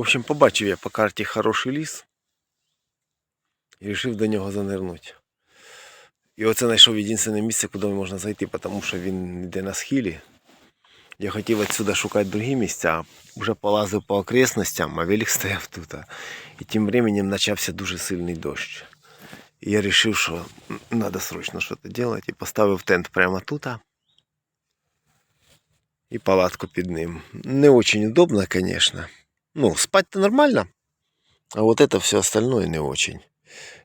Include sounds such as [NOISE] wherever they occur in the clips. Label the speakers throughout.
Speaker 1: общем, побачив я по карті хороший ліс і вирішив до нього занирнути. І оце знайшов єдине місце, куди можна зайти, тому що він йде на схилі. Я хотів відсюди шукати другі місця, вже полазив по окресностям, а велик [LAUGHS] стояв тут. І тим временем почався дуже сильний дощ. І я вирішив, що треба срочно щось робити, і поставив тент прямо тут. І палатку під ним. Не очень удобно, конечно. Ну, спать-то нормально, а вот это все остальное не очень.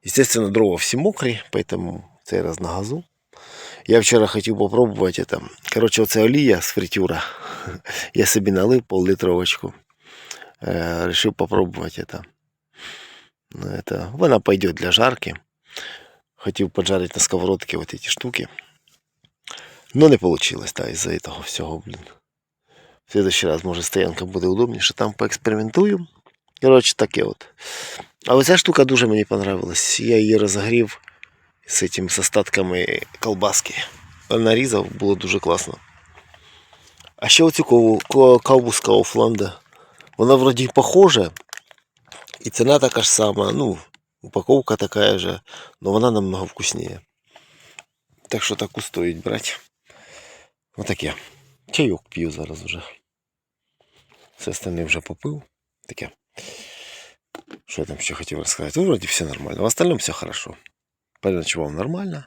Speaker 1: Естественно, дрова все мокрые, поэтому цей раз на газу. Я вчора хотів попробувати это. Короче, оце олія з фритюра. [LAUGHS] Я собі налив пол-литровочку. Е, решив попробувати это. Ну, это. Вона пойдет для жарки. Хотів поджарити на сковородке вот эти штуки. Но не получилось, да, из-за этого всього, блин. В следующий раз, може, стоянка буде удобніше, там поекспериментую. Коротше, таке от. А оця штука дуже мені понравилась. Я її розогрів з цим з остатками колбаски. Нарізав, було дуже класно. А ще оцю кову, ко- ковбу Кауфланда. Вона вроді похожа. І ціна така ж сама. Ну, упаковка така же, но вона намного вкусніше. Так що таку стоїть брати. Отаке. Чайок п'ю зараз вже. Все остальне вже попив. Таке. Що я там ще хотів розказати? Ну, вроді все нормально. В остальном все хорошо. Переночував нормально.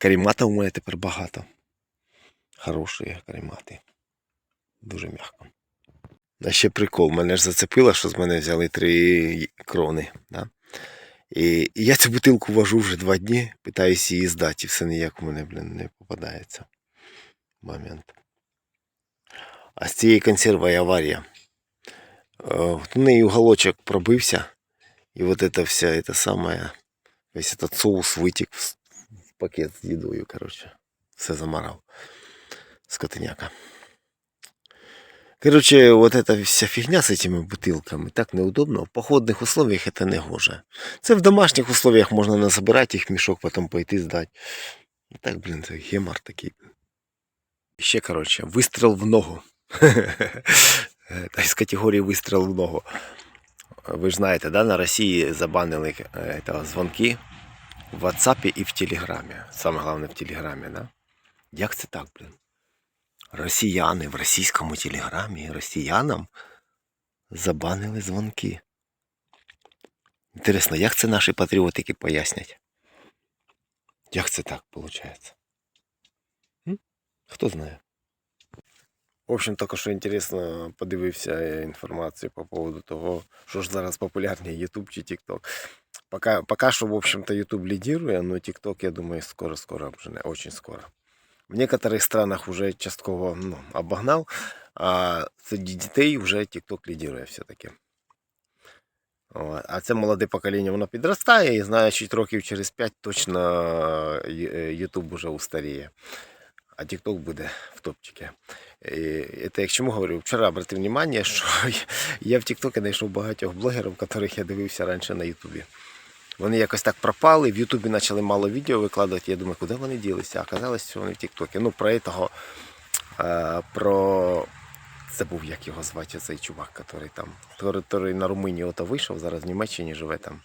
Speaker 1: Карімата у мене тепер багато. Хороші карімати. Дуже м'яко. А ще прикол, мене ж зацепило, що з мене взяли три крони. Да? І я цю бутилку вожу вже два дні, питаюся її здати, і все ніяк у мене, блін, не попадається Момент. А з цієї консерви аварія. Е, В неї уголочок пробився, і вот это вся это самое, весь этот соус витік в, с- в пакет з їдою, короче. Все замарав. Скотиняка. Короче, вот эта вся фигня с этими бутылками так неудобно. В походных условиях это не гоже. Це в домашніх условиях можна насобирати їх в мішок, потім пойти здати. Так, блін, це гемор такий. Ще, короче, вистріл в ногу. [LAUGHS] Та з категорії вистріл в ногу. Ви ж знаєте, да, на Росії забанили е, та, дзвонки в WhatsApp і в Телеграмі. Саме головне в Телеграмі, да? Як це так, блін? Росіяни в російському телеграмі росіянам забанили дзвонки. Інтересно, як це наші патріотики пояснять? Як це так виходить? Хто знає? В общем, тільки що інтересно подивився інформацію по поводу того, що ж зараз популярніше YouTube чи TikTok. Пока, пока що, в общем-то, YouTube лідирує, но TikTok, я думаю, скоро-скоро вже не очень скоро. В некоторых странах уже частково ну, обогнал, а среди дітей вже TikTok лідирує все-таки. От. А це молоде покоління, воно підростає і значить років через 5 точно е, YouTube уже устаріє. А TikTok буде в топчике. Це я к чому говорю? Вчора обратив внимание, що [LAUGHS] я в TikTok знайшов багатьох блогерів, яких я дивився раніше на Ютубі. Вони якось так пропали, в Ютубі почали мало відео викладати. Я думаю, куди вони ділися? А оказалось, що вони в Тіктокі. Ну, про этого, е, про. Забув, як його звати, цей чувак, який там, який, на Румунії ото вийшов, зараз в Німеччині живе там.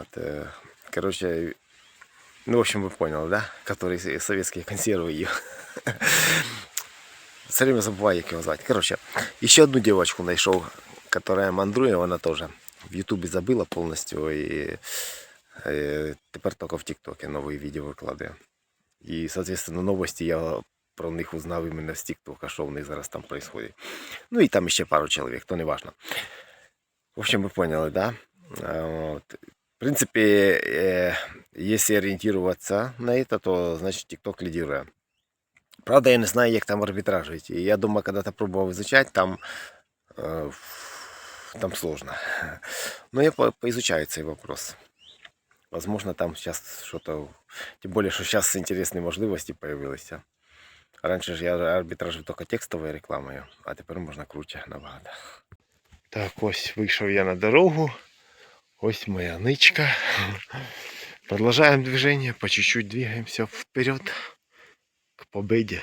Speaker 1: От, е, короче, ну, в общем, вы поняли, да? Который советские консервы ел. [LAUGHS] Все время забываю, як його звати. Короче, еще одну девочку нашел, которая мандрує, вона тоже в Ютубі забила повністю і е, тепер тільки в Тіктокі нові відео викладає. І, соответственно, новості я про них узнав іменно з Тіктока, що в них зараз там происходит. Ну і там ще пару чоловік, то не важно. В общем, ви поняли, да? А, Вот. В принципе, э, если ориентироваться на это, то значит TikTok лидирует. Правда, я не знаю, як там арбитраж идти. Я думаю, когда-то пробовал изучать, там, э, там сложно. Но я по- поизучаю цей вопрос. Возможно, там сейчас что-то... Тем более, что сейчас интересные можливости появились. Раньше ж я арбітражив тільки текстовою рекламою, а тепер можна круче набагато. Так, ось вийшов я на дорогу. Ось моя нычка. Продолжаем движение, по чуть-чуть двигаемся вперед к победе.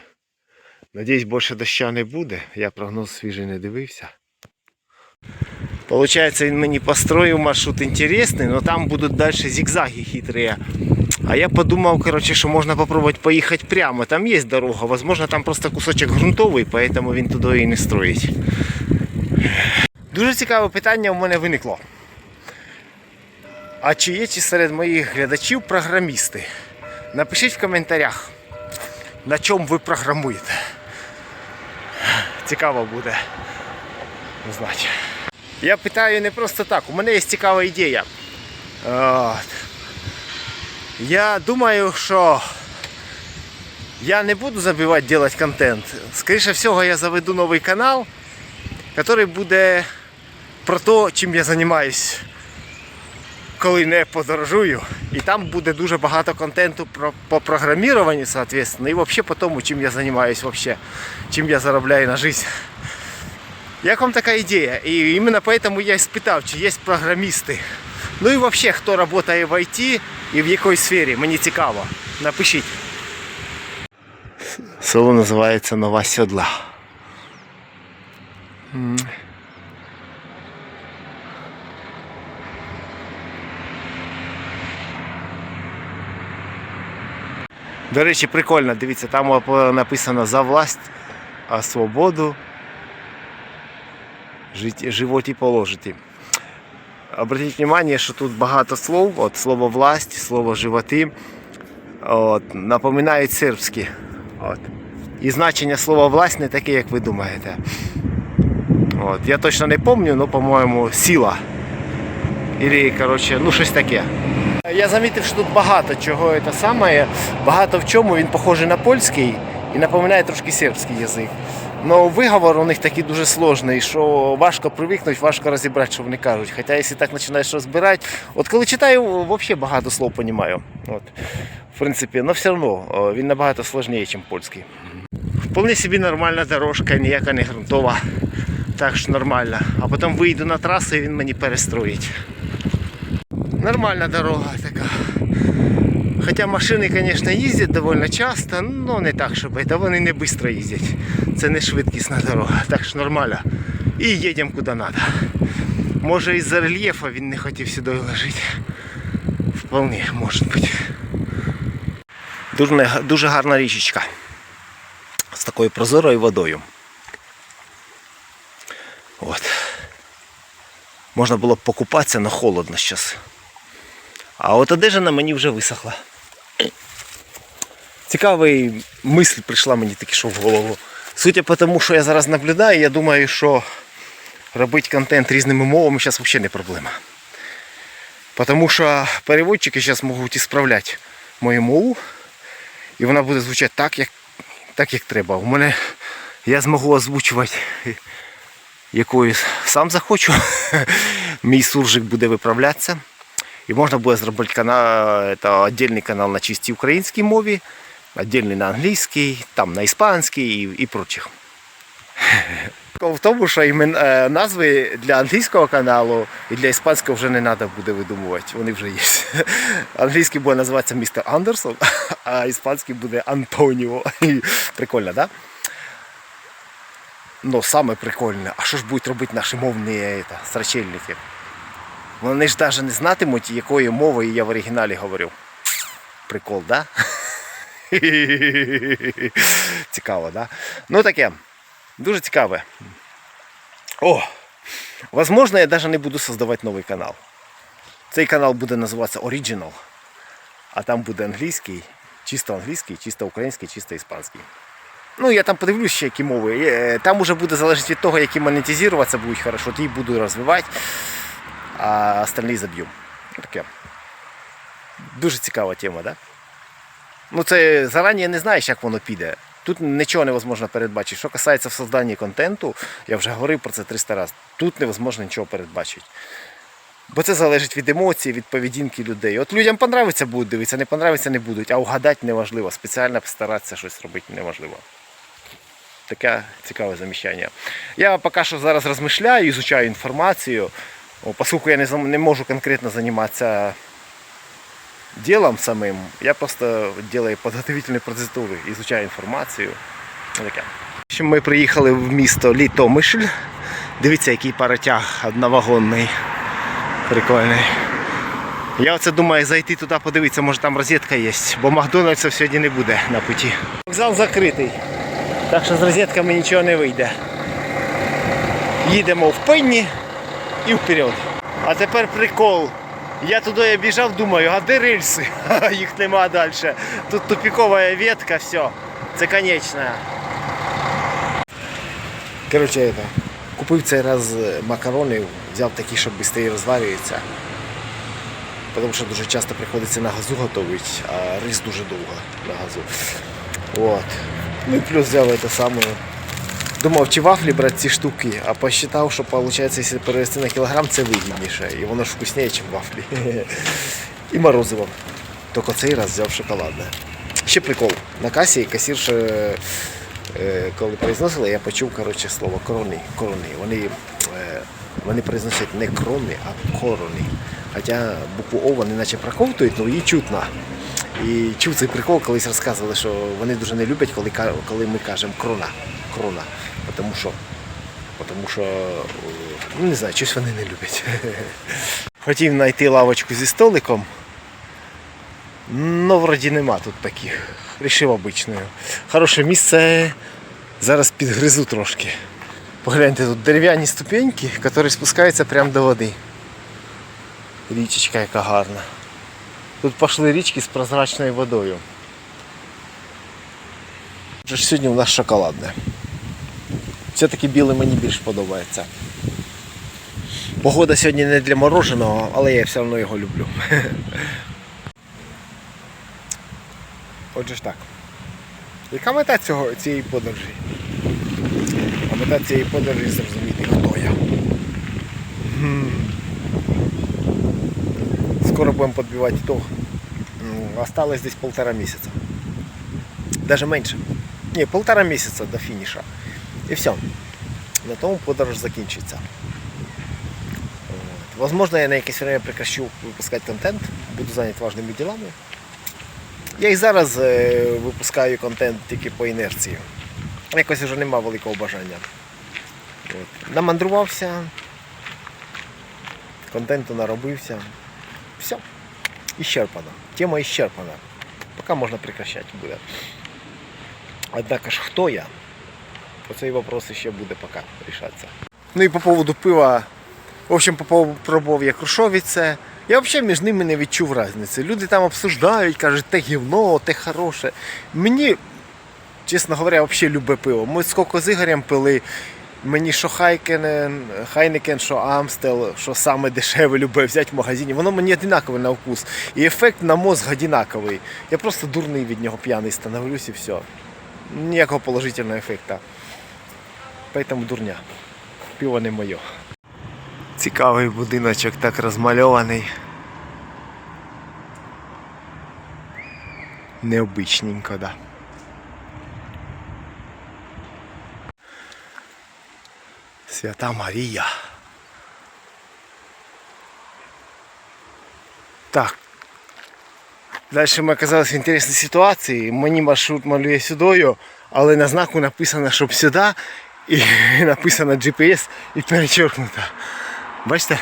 Speaker 1: Надіюсь, більше доща не буде. Я прогноз свіжий не дивився. Получається, він мені построїв маршрут інтересний, але там будуть далі зигзаги хитрі. А я подумав, короче, що можна попробувати поїхати прямо. Там є дорога. Возможно, там просто кусочок ґрунтовий, поэтому він туди і не строїть. Дуже цікаве питання у мене виникло. А чи є чи серед моїх глядачів програмісти? Напишіть в коментарях, на чому ви програмуєте. Цікаво буде узнати. Я питаю не просто так, у мене є цікава ідея. От. Я думаю, що я не буду забивати делать контент. Скоріше всього, я заведу новий канал, який буде про те, чим я займаюсь, коли не подорожую. І там буде дуже багато контенту про, по програміруванню, соответственно, і взагалі по тому, чим я займаюсь, вообще, чим я заробляю на життя. Як вам така ідея? І іменно поэтому я і спитав, чи є програмісти. Ну і взагалі, хто працює в IT і в якій сфері, мені цікаво. Напишіть. Село називається Нова Сьодла. До речі, прикольно, дивіться, там написано за власть, а свободу животі положити. Обратіть внимание, що тут багато слов. От слово власть, слово животи. От, напоминають сербські. От. І значення слова власть не таке, як ви думаєте. От. Я точно не пам'ятаю, але, по-моєму, сила. Ілі, коротше, ну щось таке. Я замітив, що тут багато чого це саме. Багато в чому він похожий на польський і напоминає трошки сербський язик. Но виговор у них такий дуже сложний, що важко привикнути, важко розібрати, що вони кажуть. Хоча якщо так починаєш розбирати, от коли читаю, взагалі багато слов розумію. От. В принципі, але все одно він набагато складніше, ніж польський. Вполне собі нормальна дорожка, ніяка не ґрунтова. Так що нормально. А потім вийду на трасу і він мені перестроїть. Нормальна дорога така. Хоча машини, звісно, їздять доволі часто, але не так, щоб це вони не швидко їздять. Це не швидкісна дорога, так що нормально. І їдемо куди треба. Може із-за рельєфу він не хотів сюди лежати. Вполне, може бути. Дуже, дуже гарна річечка. З такою прозорою водою. От. Можна було б покупатися, але холодно зараз. А от одежа на мені вже висохла. Цікавий мисль прийшла мені таки що в голову. Судя по тому, що я зараз наблюдаю, я думаю, що робити контент різними мовами зараз взагалі не проблема. Тому що переводчики зараз можуть ісправляти мою мову, і вона буде звучати так, як, так, як треба. У мене я зможу озвучувати якоюсь сам захочу. [LAUGHS] Мій суржик буде виправлятися. І можна буде зробити канал, это отдельний канал на чистій українській мові, отдельний на англійській, там на іспанській і, і прочих. В тому, що імен, е, назви для англійського каналу і для іспанського вже не треба буде видумувати, вони вже є. Англійський буде називатися містер Андерсон, а іспанський буде Антоніо. Прикольно, так? Да? Ну, саме прикольне, а що ж будуть робити наші мовні это, срачельники? Вони ж навіть не знатимуть, якою мовою я в оригіналі говорю. Прикол, да? [LAUGHS] Цікаво, да? Ну таке. Дуже цікаве. О! Возможно, я навіть не буду создавати новий канал. Цей канал буде називатися Original. А там буде англійський, чисто англійський, чисто український, чисто іспанський. Ну, я там подивлюсь ще, які мови. Е, Там уже буде залежати від того, які монетизуватися будуть хорошо, ті буду розвивати а остальні заб'ю. Таке. Дуже цікава тема, да? Ну це зарані не знаєш, як воно піде. Тут нічого невозможно передбачити. Що касається в созданні контенту, я вже говорив про це 300 разів. Тут невозможно нічого передбачити. Бо це залежить від емоцій, від поведінки людей. От людям понравиться будуть дивитися, не понравиться не будуть, а угадати неважливо. Спеціально постаратися щось робити неможливо. Таке цікаве заміщання. Я поки що зараз розмишляю, ізучаю інформацію. Поскольку я не, не можу конкретно займатися делом самим, я просто делаю подготовительные процедуры, изучаю информацию. Таке. Ми приїхали в місто Літомишль. Дивіться, який паротяг одновагонний. Прикольний. Я оце думаю зайти туди подивитися, може там розетка є, бо Макдональдса сьогодні не буде на путі. Вокзал закритий, так що з розетками нічого не вийде. Їдемо в пенні і вперед. А тепер прикол. Я туди біжав, думаю, а де рельси? [LAUGHS] Їх нема далі. Тут тупікова ветка, все. Це конечна. Коротше, это, купив цей раз макарони, взяв такі, що швидше розварюються. Тому що дуже часто приходиться на газу готувати, а рис дуже довго на газу. От. Ну і плюс взяв це саме. Думав, чи вафлі брати ці штуки, а посчитав, що виходить, якщо перевести на кілограм, це вигідніше. І воно ж вкусніше, ніж вафлі. [LAUGHS] І морозиво. Тільки цей раз взяв шоколадне. Ще прикол. На касі касірша, е, коли произносила, я почув коротше, слово корони. корони. Вони, е, вони произносять не крони, а корони. Хоча букву О вони наче проковтують, але її чутно. І чув цей прикол, колись розказували, що вони дуже не люблять, коли, коли ми кажемо крона. крона. Тому що, тому що ну, не знаю, щось вони не люблять. [LAUGHS] Хотів знайти лавочку зі столиком. Ну, вроді нема тут таких. Рішив обичною. Хороше місце. Зараз підгризу трошки. Погляньте, тут дерев'яні ступеньки, які спускаються прямо до води. Річечка яка гарна. Тут пішли річки з прозрачною водою. Сьогодні у нас шоколадне. Все-таки біле мені більш подобається. Погода сьогодні не для мороженого, але я все одно його люблю. [LAUGHS] Отже ж так. Яка мета цього, цієї подорожі? А мета цієї подорожі зрозуміти, хто я. Скоро будемо підбивати итог. М, Осталось десь полтора місяця. Даже менше. Ні, полтора місяця до фініша. І все. На тому подорож закінчиться. Возможно, я на якесь время прекращу випускати контент, буду зайнят важними ділами. Я і зараз е, випускаю контент тільки по інерції. Якось вже нема великого бажання. От. Намандрувався, контенту наробився. Все. Исчерпано. Тема исчерпана. Пока можно прекращать буде. Однако ж, хто я? Оцей вопрос ще буде пока рішатися. Ну і по поводу пива. В общем, по поводу пробував я крушовіце. Я взагалі між ними не відчув різниці. Люди там обсуждають, кажуть, те гівно, те хороше. Мені, чесно говоря, взагалі любе пиво. Ми скільки з Ігорем пили. Мені що Хайкен, Хайнекен, що Амстел, що саме дешеве любе взяти в магазині, воно мені однакове на вкус. І ефект на мозг однаковий. Я просто дурний від нього п'яний становлюсь і все. Ніякого положительного ефекту. Поэтому дурня. Пиво не моє. Цікавий будиночок так розмальований. Необичненько, да. Свята Марія. Так. Далі ми оказалися в інтересній ситуації. Мені маршрут малює сюдою, але на знаку написано, щоб сюди, і [LAUGHS] написано GPS і перечеркнуто. Бачите?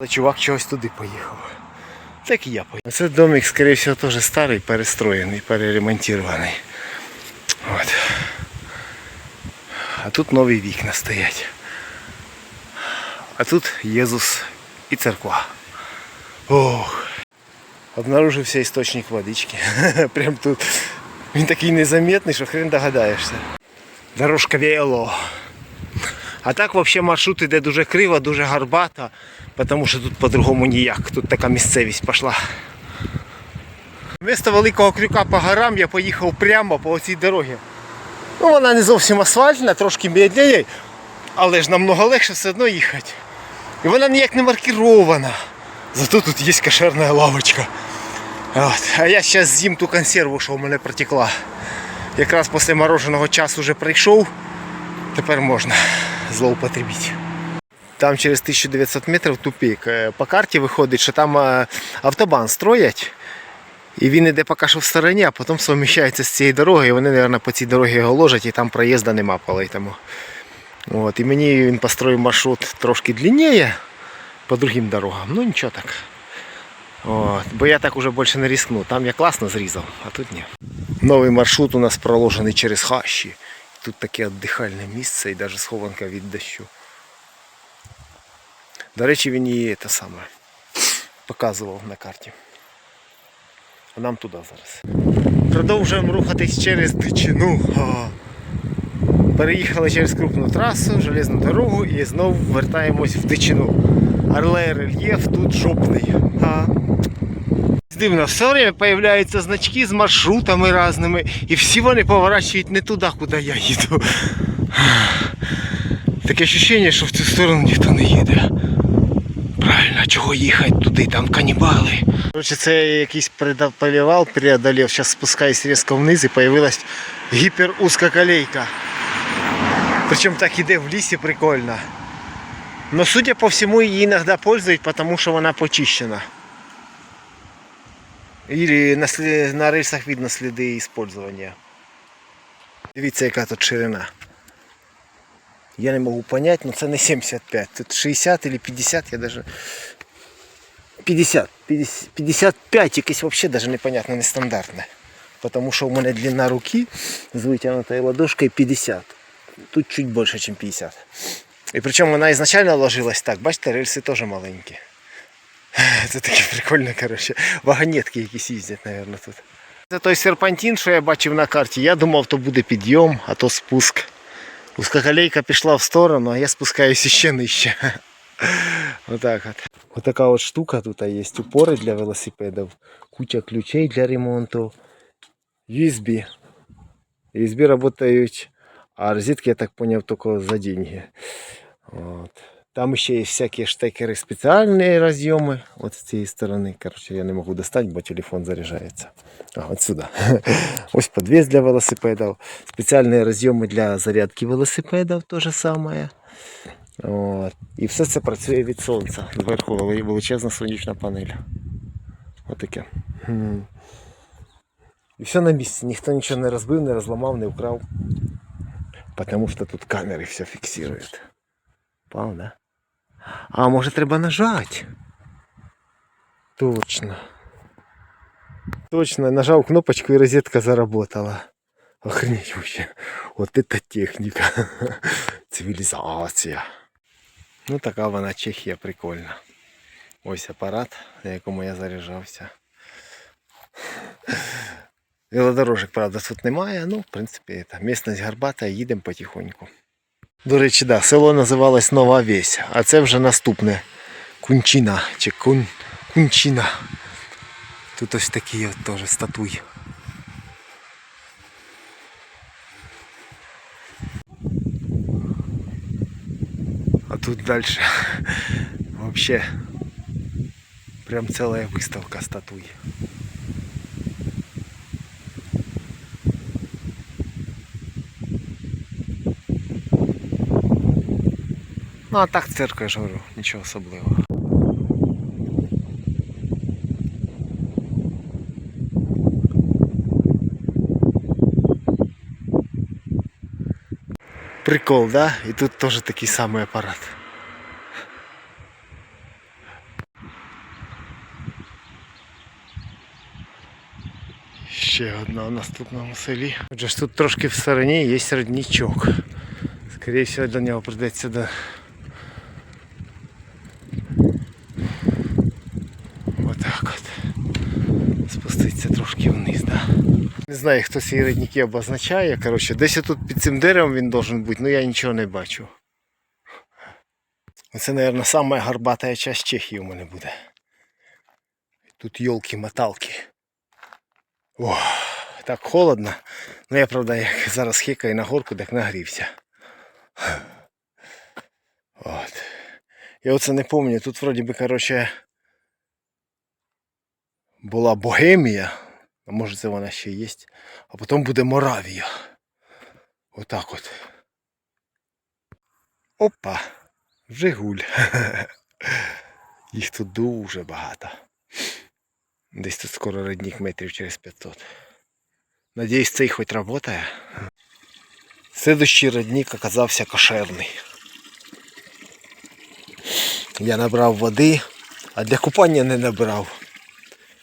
Speaker 1: Але чувак чогось туди поїхав. Так і я поїхав. Це домик, скоріше всього, теж старий, перестроєний, переремонтований. От. А тут нові вікна стоять. А тут Єзус і церква. Ох. Обнаружився істочник водички. [LAUGHS] Прям тут. Він такий незаметний, що хрен догадаєшся. Дорожка вело. А так взагалі маршрут іде дуже криво, дуже гарбато, тому що тут по-другому ніяк. Тут така місцевість пішла. Вместо великого крюка по горам я поїхав прямо по цій дорогі. Ну, вона не зовсім асфальтна, трошки медленніше, але ж намного легше все одно їхати. І вона ніяк не маркірована. Зато тут є кошерна лавочка. От. А я зараз з'їм ту консерву, що в мене протекла. Якраз після мороженого часу вже прийшов. Тепер можна злоупотребити. Там через 1900 метрів тупик. Е, По карті виходить, що там е, автобан строять. І він іде поки що в стороні, а потім совміщається з цією дорогою, і вони, мабуть, по цій дорозі його ложать, і там проїзду нема тому. От, і мені він построїв маршрут трошки длиннее по другим дорогам. Ну нічого так. От, бо я так уже більше не рискну. Там я класно зрізав, а тут ні. Новий маршрут у нас проложений через хащі. Тут таке віддихальне місце і навіть схованка від дощу. До речі, він її те саме показував на карті. А нам туди зараз. Продовжуємо рухатись через дичину. Переїхали через крупну трасу, железну дорогу і знову вертаємось в дичину. Але рельєф тут жопний. Дивно, все время появляються значки з маршрутами різними, і всі вони поворачують не туди, куди я їду. Таке ощущение, що в цю сторону ніхто не їде. Правильно, чого їхати туди, там канібали. Короче, це я якийсь переодолевал, преодолев. Сейчас спускаюсь резко вниз і появилась гіперузкоколейка. Причем так іде в лісі прикольно. Но судя по всему, її іноді пользують, потому що вона почищена. Или на, на рельсах видно сліди использования. Дивіться, яка тут ширина. Я не можу понять, но це не 75. Тут 60 или 50, я даже... 50. 50 55 якесь вообще даже непонятно, нестандартне. Потому що у мене длина руки з витягнутою ладошкою 50. Тут чуть більше, ніж 50. І причому вона ізначально ложилась так, бачите, рельси теж маленькі. [LAUGHS] Це таке прикольно, коротше. Вагонетки якісь їздять, мабуть, тут. Це той серпантин, що я бачив на карті. Я думав, то буде підйом, а то спуск. Узкоколейка пішла в сторону, а я спускаюся ще нижче. [LAUGHS] Отак от. Отака от штука тут є. Упори для велосипедів, куча ключей для ремонту, USB. USB работають, а розетки, я так поняв, тільки за деньги. От. Там ще є всякі штекери спеціальні розйоми. От з цієї сторони. Короче, я не можу достати, бо телефон заряджається. А, от сюди. [LAUGHS] Ось подвес для велосипедів. Спеціальні розйоми для зарядки велосипедів, то же саме. От. І все це працює від сонця. Зверху вели- величезна сонячна панель. Отаке. Хм. І все на місці. Ніхто нічого не розбив, не розламав, не вкрав. Потому що тут камери все фіксують. Пав, да? А може треба нажати? Точно. Точно, нажав кнопочку і розетка заработала. Охренеть вообще. Вот это техніка. [LAUGHS] Цивілізація. Ну така вона Чехія прикольна. Ось апарат, на якому я заряджався. Велодорожок, правда, тут немає, ну, в принципі, це місцевість гарбата, їдемо потихоньку. До речі, да, село називалось Нова Весь, а це вже наступне Кунчина чи Кун... Кунчина. Тут ось такі от теж статуї. А тут дальше вообще прям целая выставка статуй. Ну а так церква, я ж говорю, нічого особливого. Прикол, да? І тут теж такий самий апарат. Ще одна в наступному селі. Отже ж тут трошки в стороні є родничок. Скоріше всього до нього прийдеться до... Не знаю, хто ці родники обозначає. Коротше, десь тут під цим деревом він должен бути, але я нічого не бачу. Це, мабуть, сама горбата часть Чехії у мене буде. Тут йолки-моталки. О, так холодно. Ну я правда як зараз хикаю на горку, так нагрівся. От. Я оце не пам'ятаю, тут вроді би, коротше, була Богемія, може це вона ще є, а потім буде Моравія. Отак от. Опа, Жигуль. [LAUGHS] Їх тут дуже багато. Десь тут скоро родник метрів через 500. Надіюсь, цей хоч працює. Следующий родник оказався кошерний. Я набрав води, а для купання не набрав.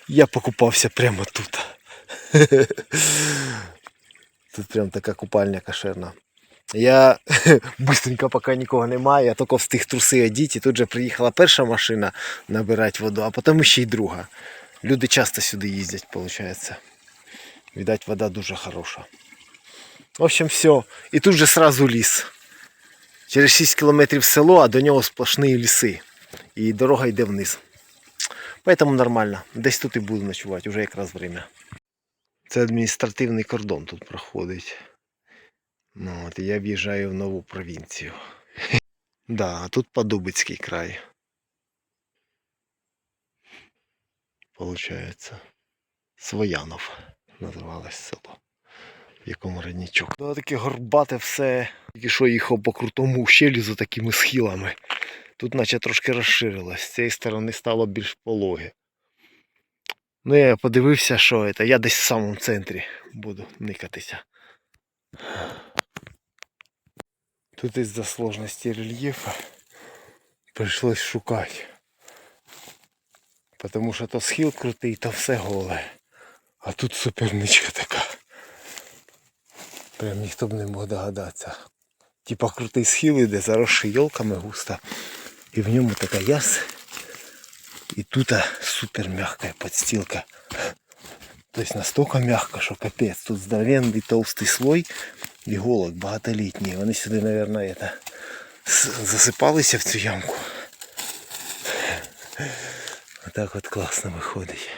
Speaker 1: Я покупався прямо тут. [LAUGHS] Тут прям така купальня кошерна. Я [LAUGHS] быстренько, поки нікого немає, я тільки встиг труси одіти, і тут же приїхала перша машина набирати воду, а потім ще й друга. Люди часто сюди їздять, виходить. Видать, вода дуже хороша. В общем, все. І тут же сразу ліс. Через 6 кілометрів село, а до нього сплошні ліси. І дорога йде вниз. Поэтому нормально. Десь тут і буду ночувати, вже якраз время. Це адміністративний кордон тут проходить. Ну, от, я в'їжджаю в нову провінцію. [LAUGHS] Да, а тут Подубицький край. Получається. Своянов називалось село. В якому родничок. Ну, таке горбате все. Тільки що їхав по крутому ущелю за такими схилами. Тут наче трошки розширилось. З цієї сторони стало більш пологе. Ну я подивився, що це. Я десь в самому центрі буду никатися. Тут із-за сложності рельєфу прийшлось шукати. Потому що то схил крутий, то все голе. А тут суперничка така. Прям ніхто б не мог догадатися. Типа крутий схил іде, заросший йолками густо. І в ньому така яс. І тут супер мягкая подстилка. То есть настолько мягко, що капець. Тут здоровенний толстий слой іголок багатолітній. Вони сюди, мабуть, это, засипалися в цю ямку. Отак от класно виходить.